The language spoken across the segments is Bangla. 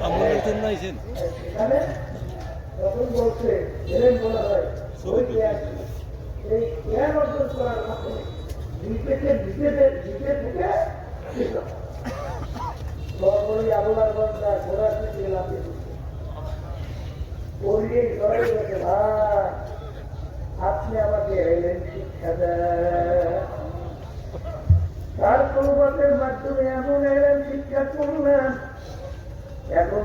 আপনাদের জন্য আইছেন আপনি আমাকে এলেন শিক্ষা দেন তার প্রবাদের মাধ্যমে এমন এলেন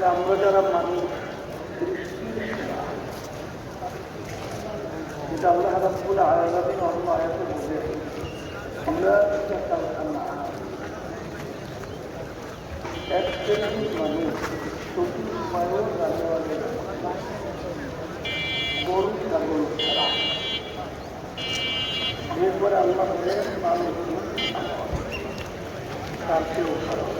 তাহলে আমরা যারা মানুষ যেটা আল্লাহ রাব্বুল আলামিন অন্য আয়াতে বলে আমরা এক শ্রেণির মানুষ চতুর্মায়ও জানুয়ারি গরু, ছাগল ছাড়া এরপরে আল্লাহ মানুষ তার চেয়েও খারাপ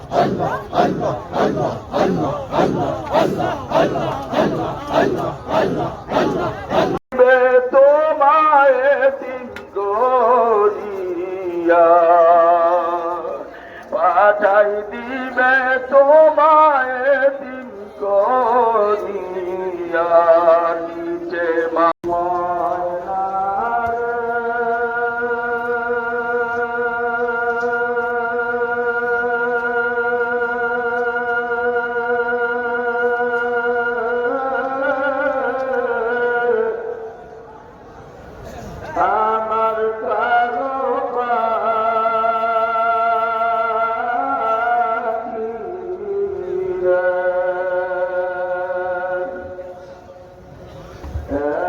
Uh,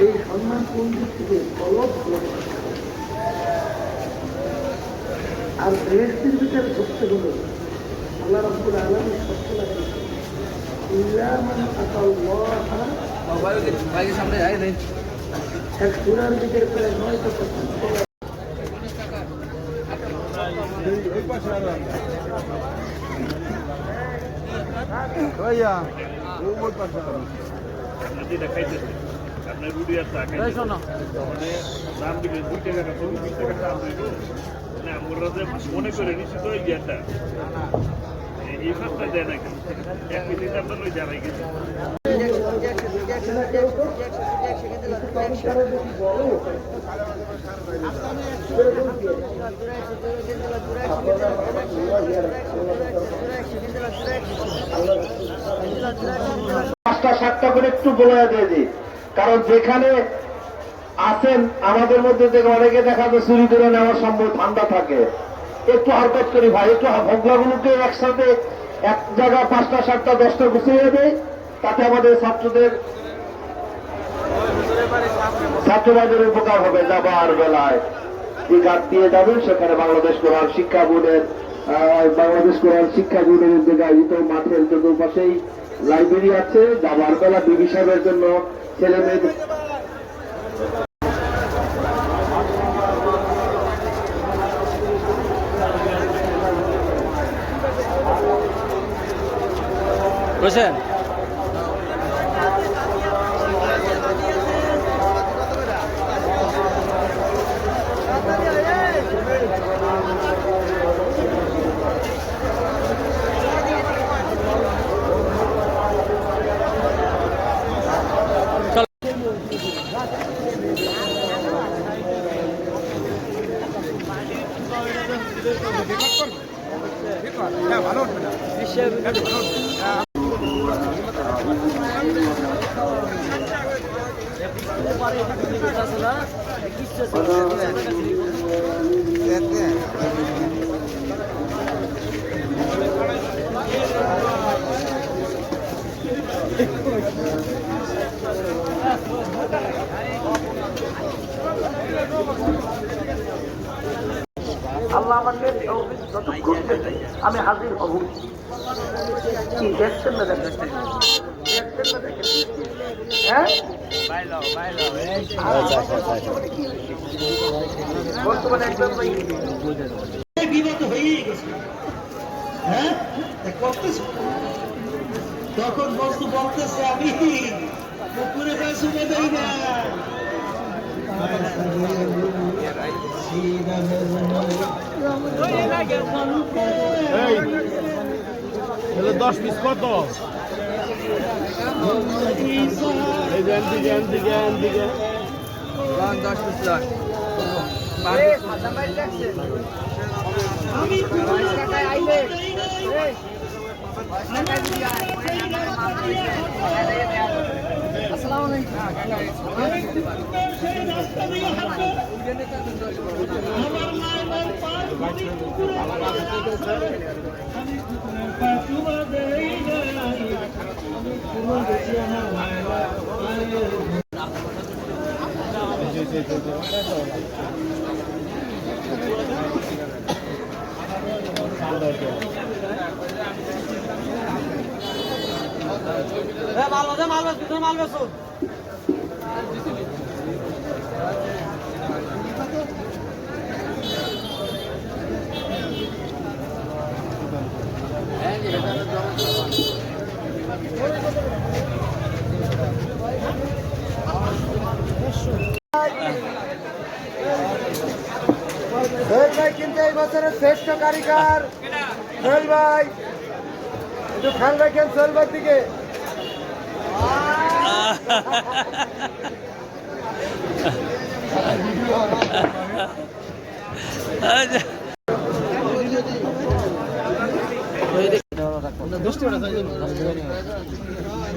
এই সম্মান কোন দিক থেকে কলব আর দেশটির ভিতরে সত্য হলো আল্লাহ রব্বুল আলমী সত্য লাগে আতাল্লাহ সামনে আয় নেই। এক সুরার ভিতরে প্রায় নয় তো ভাইয়া ও পাশে আপনি দেখাইতেছেন আপনার রুডি আর টাকা মানে দাম দিবেন দুই টাকা কম দুই টাকা দাম দিব না আমরা যে মনে করে নিচ্ছি তো এই জ্ঞানটা এই ভাবটা দেয় না কেন? এক মিনিট আপনার ওই জানাই গেছে। পাঁচটা, সাতটা করে একটু বলে দিয়ে দিই। কারণ যেখানে আছেন, আমাদের মধ্যে থেকে অনেকে দেখা যায় চুরি করে নেওয়ার সম্ভব ঠান্ডা থাকে। একটু হরকত করি ভাই, একটু ভোগলাগুলোকে একসাথে এক জায়গায় পাঁচটা, সাতটা, দশটা গুছিয়ে দেয় তাতে আমাদের ছাত্রদের ছাত্রবাদের উপকার হবে যাবার বেলায়। যে গাছ দিয়ে যাবেন? সেখানে বাংলাদেশ কোরআন শিক্ষা বোর্ডের বাংলাদেশ কোরআন শিক্ষা বোর্ডের উদ্যোগে আয়োজিত মাঠের চতুর্পাশেই লাইব্রেরি আছে। যাবার বেলা বিবি সাহেবের জন্য ছেলে মেয়েদের বুঝছেন আল্লাহ আমাকে যতক্ষণ আমি হাজির হব। কি দেখছেন না দেখেন দেখছেন না দেখেন হ্যাঁ? বর্তমানে একদম হ্যাঁ তখন বস্তু বলতেছে আমি পুকুরে দশ পিস কত? আমার যে দিকে দিকে দিকে আমি সোহেল ভাই কিন্তু এই বছরের শ্রেষ্ঠ কারিগর সোহেল ভাই। একটু খেয়াল রাখেন সোহেল ভাই দিকে।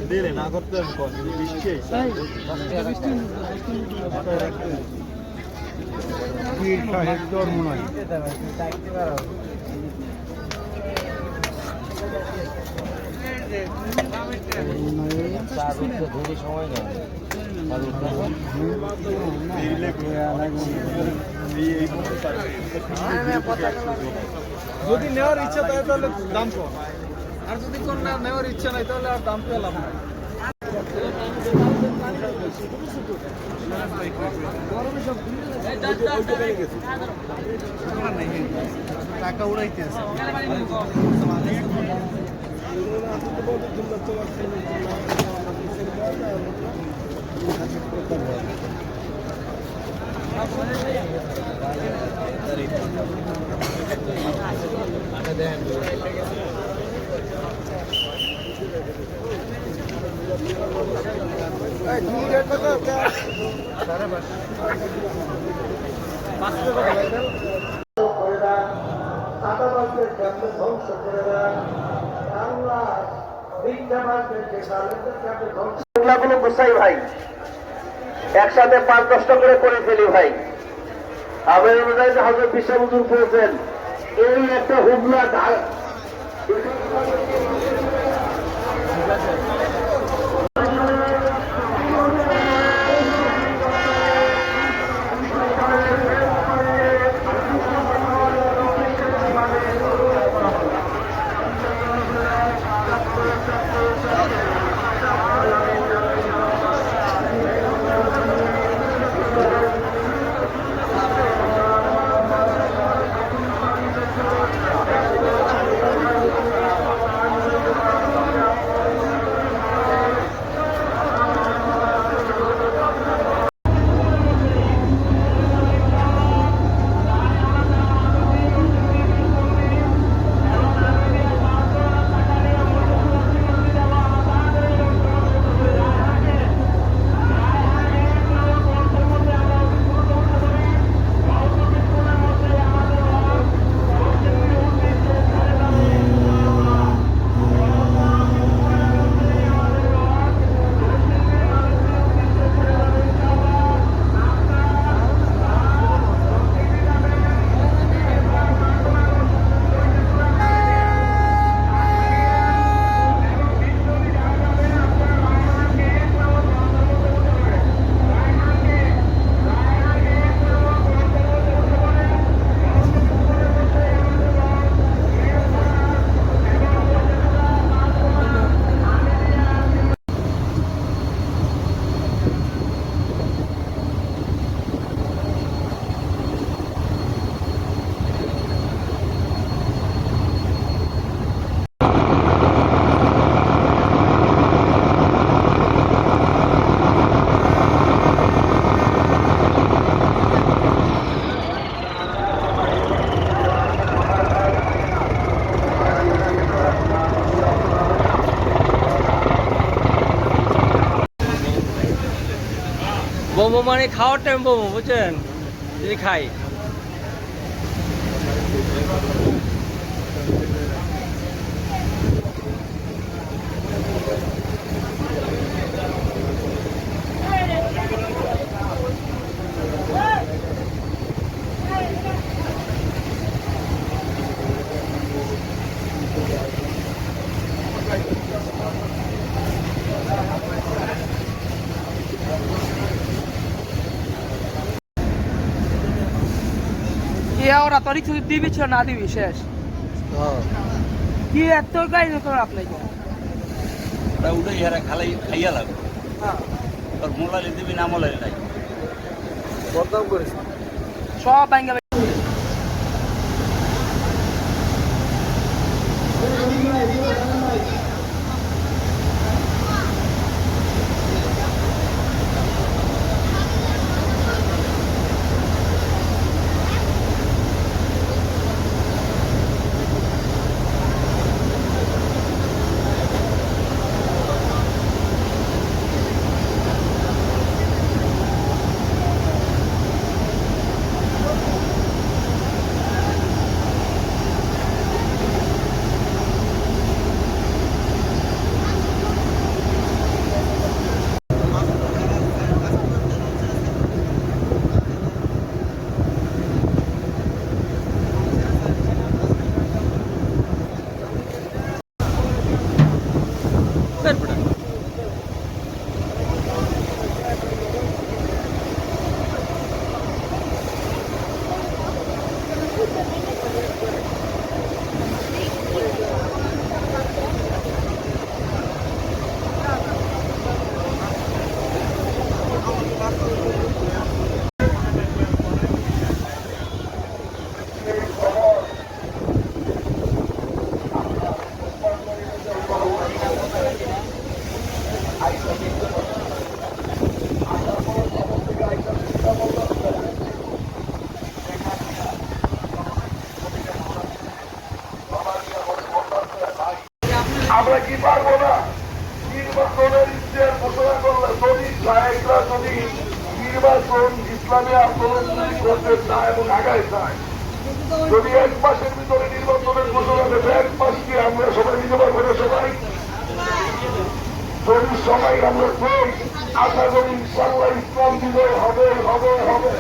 দিলে বৃষ্টি যদি নেওয়ার ইচ্ছা তাহলে দাম কম। আর যদি কোন নেওয়ার ইচ্ছা নাই তাহলে আর দাম পেলাম না টাকা গুছাই ভাই। একসাথে পাঁচ দশটা করে করে ফেলি ভাই। আবার হজরত বিশ্বাবুজুর করেছেন, এই একটা হুবলা ঢাল মানে খাওয়ার টাইম মোমো বুঝছেন? যদি খাই। ওরা তোর কিছু দিবি ছিল না দিবি শেষ। কি এত গাই তোর আপনাকে? ওটা উঠে ইহারা খালাই খাইয়া লাগবে হ্যাঁ। তোর মোলাইলে দিবি না মোলাইলে নাই। বদনাম করিস। সব ভাঙ্গা আমরা কি পারব না নির্বাচনের ইতিহাস ঘোষণা করলে যদি সাহেবরা যদি নির্বাচন ইসলামী আন্দোলন যদি করতে চায় এবং আগায় চায় যদি এক মাসের ভিতরে নির্বাচনের ঘোষণা দেবে, এক মাস কি আমরা সবাই নিতে পারব সবাই? যদি সবাই আমরা করি আশা করি ইনশাল্লাহ ইসলাম বিজয় হবে হবে হবে।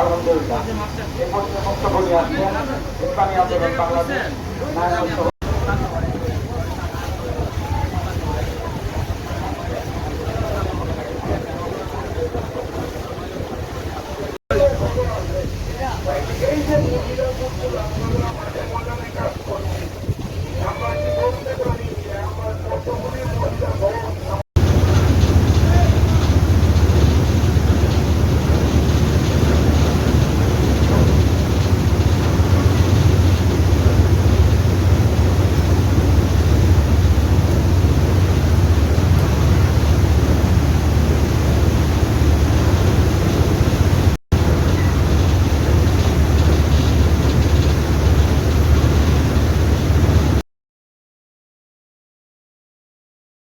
আলহামদুলিল্লাহ। এ পর্যন্ত বক্তব্য নিয়ে আসছেন ইসলামী আন্দোলন বাংলাদেশ।